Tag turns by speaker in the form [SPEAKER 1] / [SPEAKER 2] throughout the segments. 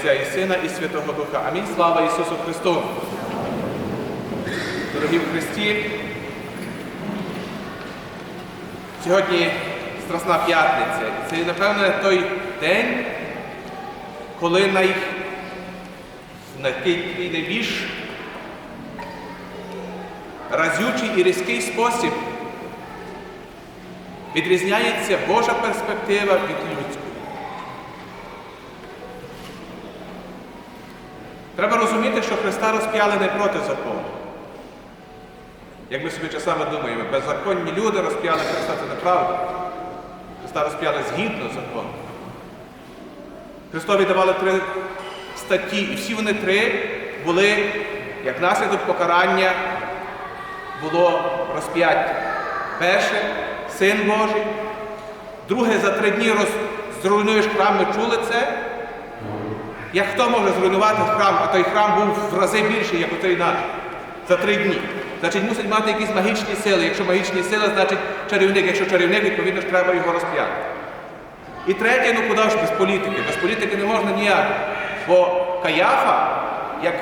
[SPEAKER 1] Отця і Сина, і Святого Духа. Амінь. Слава Ісусу Христу! Дорогі в Христі, сьогодні Страсна П'ятниця. Це, напевне, той день, коли най... найбільш разючий і різкий спосіб відрізняється Божа перспектива від людської. Треба розуміти, що Христа розп'яли не проти закону. Як ми собі часами думаємо, беззаконні люди розп'яли Христа, це неправда. Христа розп'яли згідно закону. Христові давали три статті, і всі вони три були, як наслідок покарання, було розп'яття. Перше Син Божий. Друге, за три дні роз... зруйнуєш храм, ми чули це. Як хто може зруйнувати храм, а той храм був в рази більший, як оцей наш, за три дні. Значить, мусить мати якісь магічні сили. Якщо магічні сили, значить чарівник. Якщо чарівник, відповідно ж треба його розп'яти. І третє, ну куди ж без політики? Без політики не можна ніяк. Бо Каяфа, як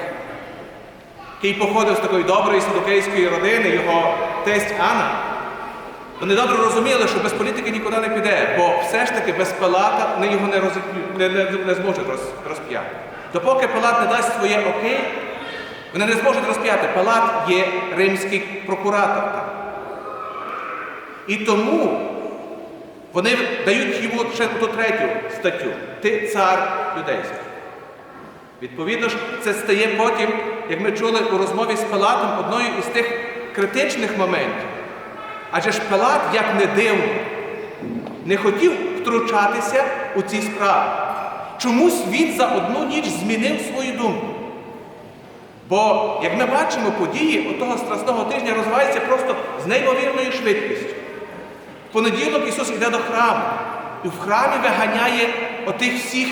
[SPEAKER 1] який походив з такої доброї садокейської родини, його тесть Анна, вони добре розуміли, що без політики нікуди не піде, бо все ж таки без Пилата вони його не, розіп... не, не, не зможуть роз... розп'яти. Допоки Пилат не дасть своє окей, вони не зможуть розп'яти. Пилат є римський прокуратор. І тому вони дають йому ще ту третю статтю. Ти цар юдейський. Відповідно ж, це стає потім, як ми чули у розмові з Пилатом, одною із тих критичних моментів. Адже ж Пилат, як не дивно, не хотів втручатися у ці справи. Чомусь він за одну ніч змінив свою думку. Бо, як ми бачимо, події отого страсного тижня розвиваються просто з неймовірною швидкістю. В понеділок Ісус йде до храму і в храмі виганяє отих всіх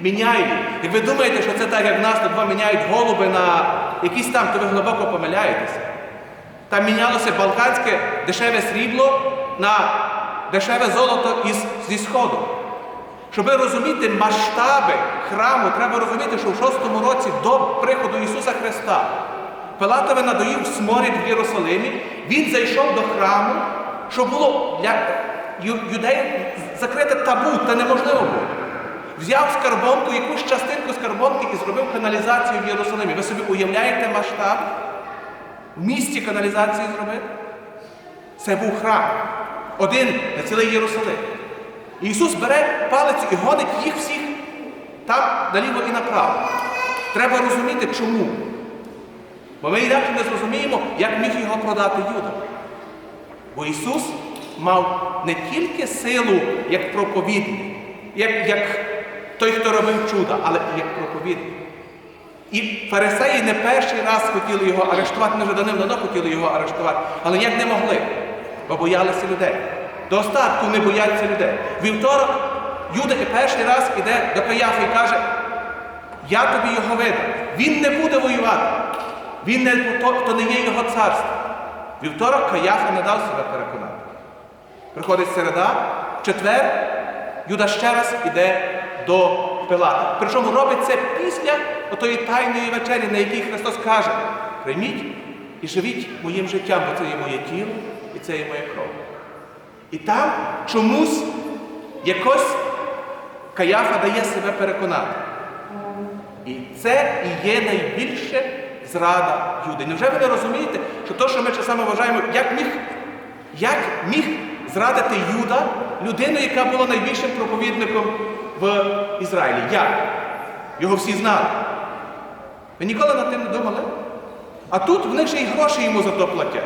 [SPEAKER 1] міняйлів. Як ви думаєте, що це так, як в нас тут два міняють голуби на якісь там, то ви глибоко помиляєтеся. Там мінялося балканське дешеве срібло на дешеве золото із, зі Сходу. Щоб розуміти масштаби храму, треба розуміти, що в шостому році до приходу Ісуса Христа Пилатове надоїв сморід в Єрусалимі, він зайшов до храму, що було для юдеїв закрите табу, та неможливо було. Взяв скарбонку, якусь частинку скарбонки і зробив каналізацію в Єрусалимі. Ви собі уявляєте масштаб? Місті каналізації зробити? Це був храм. Один на цілий Єрусалим. І Ісус бере палицю і гонить їх всіх там наліво і направо. Треба розуміти, чому. Бо ми інакше не зрозуміємо, як міг його продати Юда. Бо Ісус мав не тільки силу як проповідник, як, як той, хто робив чуда, але і як проповідник. І фарисеї не перший раз хотіли його арештувати, не вже давним-давно хотіли його арештувати, але ніяк не могли, бо боялися людей. До остатку не бояться людей. Вівторок Юда і перший раз іде до Каяфи і каже, я тобі його видав. Він не буде воювати. Він не то, то не є його царство. Вівторок Каяфа не дав себе переконати. Приходить середа, четвер Юда ще раз іде до Пилата. Причому робить це після отої тайної вечері, на якій Христос каже: прийміть і живіть моїм життям, бо це є моє тіло і це є моя кров. І там чомусь якось Каяфа дає себе переконати. І це і є найбільше зрада Юди. Невже ви не розумієте, що то, що ми часами вважаємо, як міг, як міг зрадити Юда, людину, яка була найбільшим проповідником в Ізраїлі? Як? Його всі знали. Ви ніколи над тим не думали? А тут в них ще й гроші йому за то платять.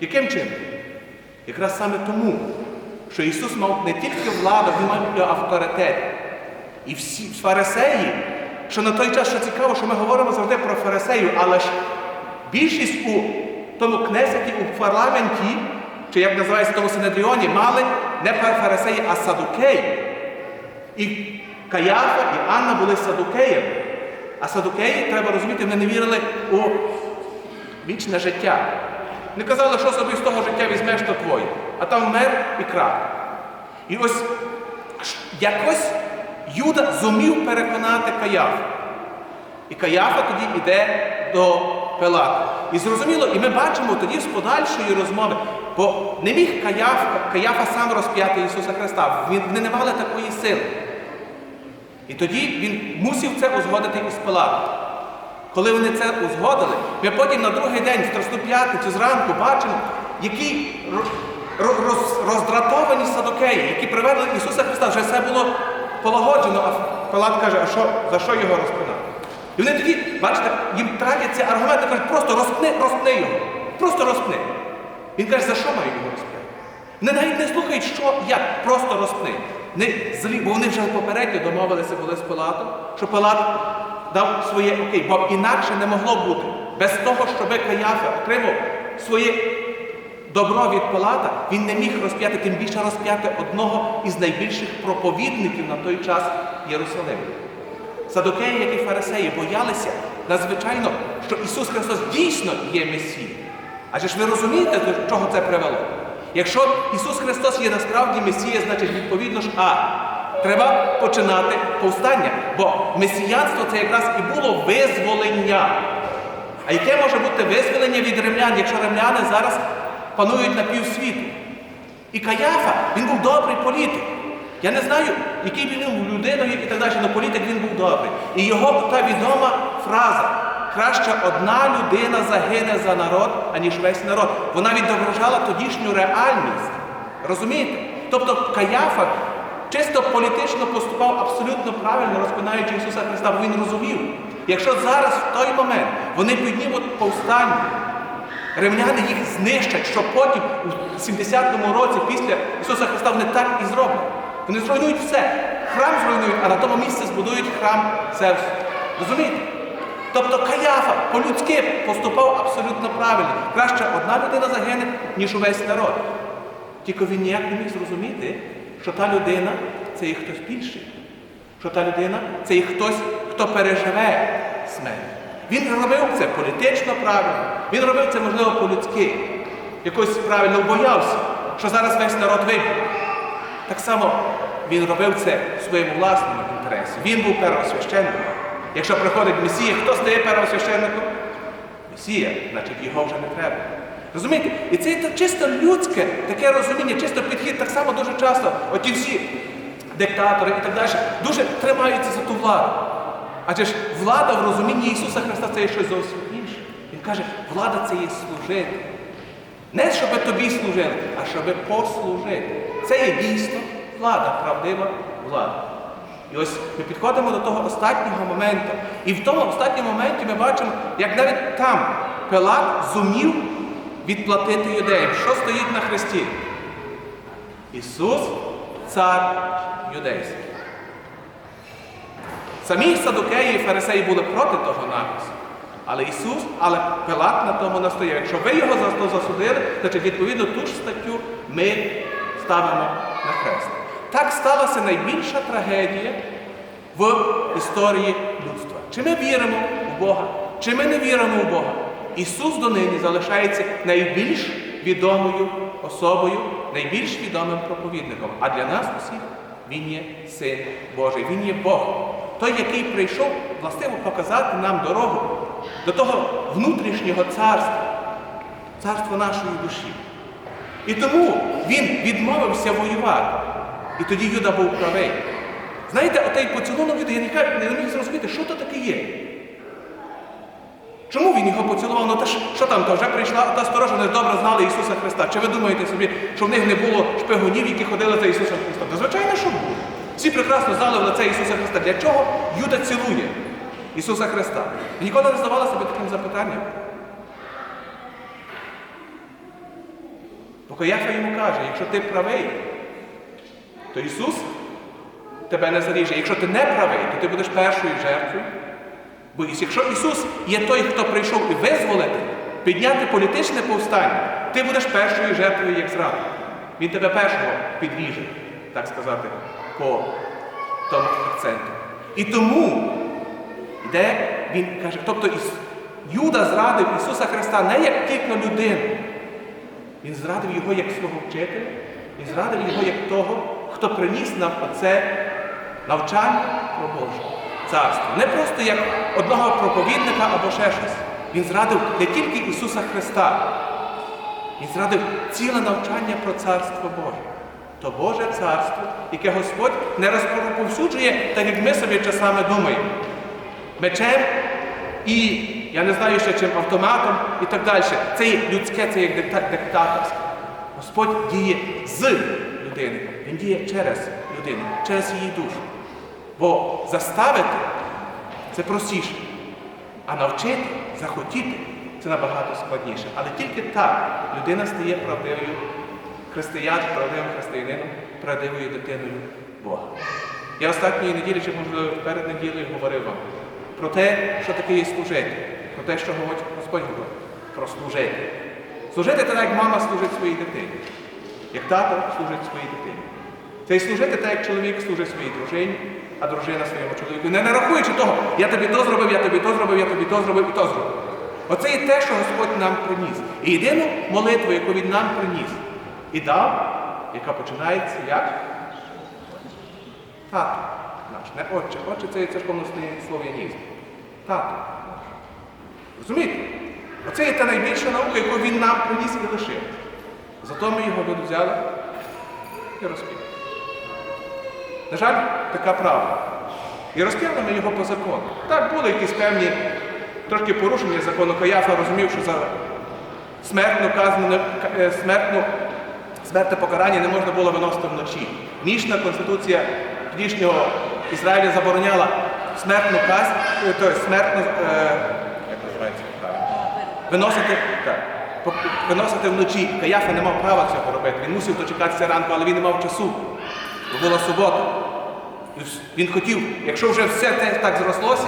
[SPEAKER 1] Яким чином? Якраз саме тому, що Ісус мав не тільки владу, Він мав авторитет. І всі фарисеї, що на той час, що цікаво, що ми говоримо завжди про фарисеїв, але ж більшість у тому кнесеті, у парламенті, чи як називається тому Синедріоні, мали не фарисеї, а садукеї. І Каяфа, і Анна були садукеями. А садукеї, треба розуміти, вони не вірили у вічне життя. Не казали, що собі з того життя візьмеш, то твоє. А там мер і крак. І ось якось Юда зумів переконати Каяфа. І Каяфа тоді йде до Пилата. І зрозуміло, і ми бачимо тоді з подальшої розмови, бо не міг Каяфа, Каяфа сам розп'яти Ісуса Христа. Вони не мали такої сили. І тоді він мусив це узгодити із Пилатом. Коли вони це узгодили, ми потім на другий день, в Страсну п'ятницю, зранку бачимо, які ро- ро- роз- роздратовані садокеї, які привели Ісуса Христа, вже все було полагоджено, а Пилат каже, а що, за що його розпинати? І вони тоді, бачите, їм тратять ці аргументи, кажуть, просто розпни, розпни його. Просто розпни. Він каже, за що маю його розпняти? Вони навіть не слухають, що, як, просто розпни. Не бо вони вже попередньо домовилися були з Пилатом, що Пилат дав своє окей, бо інакше не могло бути. Без того, щоб Каяфа отримав своє добро від Пилата, він не міг розп'яти, тим більше розп'яти одного із найбільших проповідників на той час Єрусалиму. Садокеї, як і фарисеї, боялися надзвичайно, що Ісус Христос дійсно є Месією. Адже ж ви розумієте, до чого це привело? Якщо Ісус Христос є насправді Месія, значить відповідно ж А. Треба починати повстання. Бо месіянство це якраз і було визволення. А яке може бути визволення від римлян, якщо римляни зараз панують на півсвіту? І Каяфа, він був добрий політик. Я не знаю, який він людиною і так далі, але політик він був добрий. І його та відома фраза краще одна людина загине за народ, аніж весь народ. Вона відображала тодішню реальність. Розумієте? Тобто Каяфа чисто політично поступав абсолютно правильно, розпинаючи Ісуса Христа, бо він розумів. Якщо зараз в той момент вони піднімуть повстання, Римляни їх знищать, що потім у 70-му році після Ісуса Христа вони так і зроблять. Вони зруйнують все. Храм зруйнують, а на тому місці збудують храм Зевсу. Розумієте? Тобто Каяфа по-людськи поступав абсолютно правильно. Краще одна людина загине, ніж увесь народ. Тільки він ніяк не міг зрозуміти, що та людина це є хтось більший. Що та людина це є хтось, хто переживе смерть. Він робив це політично правильно, він робив це, можливо, по-людськи. Якось правильно боявся, що зараз весь народ вибір. Так само він робив це в своєму власному інтересі. Він був первосвященником. Якщо приходить Месія, хто стає первосвященником? Месія, значить його вже не треба. Розумієте? І це чисто людське таке розуміння, чисто підхід так само дуже часто. Оті всі диктатори і так далі дуже тримаються за ту владу. Адже ж влада в розумінні Ісуса Христа це є щось зовсім інше. Він каже, влада це є служити. Не щоб тобі служили, а щоб послужити. Це є дійсно влада, правдива влада. І ось ми підходимо до того останнього моменту. І в тому останньому моменті ми бачимо, як навіть там Пилат зумів відплатити юдеям. Що стоїть на хресті? Ісус цар юдейський. Самі садукеї і фарисеї були проти того напису. Але Ісус, але Пилат на тому настояв. Якщо ви його засудили, значить відповідно ту ж статтю ми ставимо на хрест. Так сталася найбільша трагедія в історії людства. Чи ми віримо в Бога, чи ми не віримо в Бога? Ісус донині залишається найбільш відомою особою, найбільш відомим проповідником. А для нас усіх Він є Син Божий, Він є Бог. Той, який прийшов властиво показати нам дорогу до того внутрішнього царства, царства нашої душі. І тому він відмовився воювати. І тоді Юда був правий. Знаєте, отей поцілунок Юда, я не міг зрозуміти, що то таке є. Чому він його поцілував? Ну та ж, що там, то вже прийшла та сторожа, вони добре знали Ісуса Христа. Чи ви думаєте собі, що в них не було шпигунів, які ходили за Ісусом Христом? Та звичайно, що було. Всі прекрасно знали в лице Ісуса Христа. Для чого Юда цілує Ісуса Христа? Ніколи не здавали себе таким запитанням? Бо Каяфа йому каже, якщо ти правий, то Ісус тебе не заріже. Якщо ти не правий, то ти будеш першою жертвою. Бо якщо Ісус є той, хто прийшов і визволити, підняти політичне повстання, ти будеш першою жертвою, як зраду. Він тебе першого підріже, так сказати, по тому акценту. І тому йде, він каже, тобто Юда зрадив Ісуса Христа не як тільки людину. Він зрадив його як свого вчителя, він зрадив його як того, хто приніс нам оце навчання про Боже царство. Не просто як одного проповідника або ще щось. Він зрадив не тільки Ісуса Христа, він зрадив ціле навчання про Царство Боже. То Боже царство, яке Господь не розповсюджує, так як ми собі часами думаємо. Мечем і я не знаю ще чим автоматом і так далі. Це є людське, це є дикта- диктаторське. Господь діє з людини. Він діє через людину, через її душу. Бо заставити це простіше. А навчити, захотіти це набагато складніше. Але тільки так людина стає правдивою християн, правдивим християнином, правдивою дитиною Бога. Я останньої неділі, чи можливо перед неділею говорив вам про те, що таке є служити, про те, що говорить Господь говорить, про служити. Служити так, як мама служить своїй дитині, як тато служить своїй дитині. Це і служити так, як чоловік служить своїй дружині, а дружина своєму чоловіку. Не нарахуючи того, я тобі то зробив, я тобі то зробив, я тобі то зробив і то зробив. Оце є те, що Господь нам приніс. І єдину молитву, яку Він нам приніс і дав, яка починається як тато наш, не отче. Отче це є церковнослов'янізм. Тато. Розумієте? Оце є та найбільша наука, яку він нам приніс і лишив. Зато ми його взяли і розпіли. На жаль, така правда. І розп'яли ми його по закону. Так, були якісь певні трошки порушення закону. Каяфа розумів, що за смертну казну, е, смертну, смертне покарання не можна було виносити вночі. Нічна конституція тодішнього Ізраїля забороняла смертну казнь, тобто смертну, е, як називається правильно? Виносити, так, виносити вночі. Каяфа не мав права цього робити. Він мусив дочекатися ранку, але він не мав часу. Була субота. Він хотів, якщо вже все те так зрослося,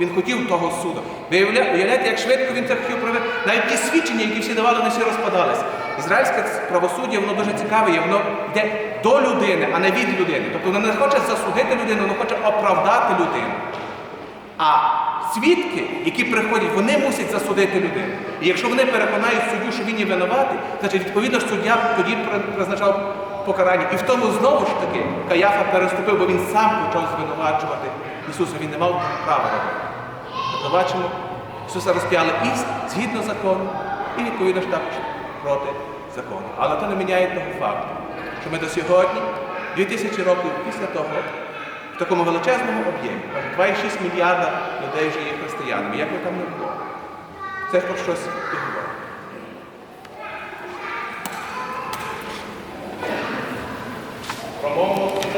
[SPEAKER 1] він хотів того суду. Виявля- Уявляєте, як швидко він це хотів провести. Навіть ті свідчення, які всі давали, не всі розпадалися. Ізраїльське правосуддя, воно дуже цікаве, є, воно йде до людини, а не від людини. Тобто воно не хоче засудити людину, воно хоче оправдати людину. А свідки, які приходять, вони мусять засудити людину. І якщо вони переконають суддю, що він є винуватий, значить відповідно суддя тоді призначав покарання. І в тому знову ж таки Каяфа переступив, бо він сам почав звинувачувати Ісуса. Він не мав права робити. Тобто бачимо, Ісуса розп'яли і згідно закону, і відповідно ж також проти закону. Але то не міняє того факту, що ми до сьогодні, 2000 років після того, в такому величезному об'ємі, 2,6 мільярда людей вже є християнами. Як би там не було? Це про щось говорить.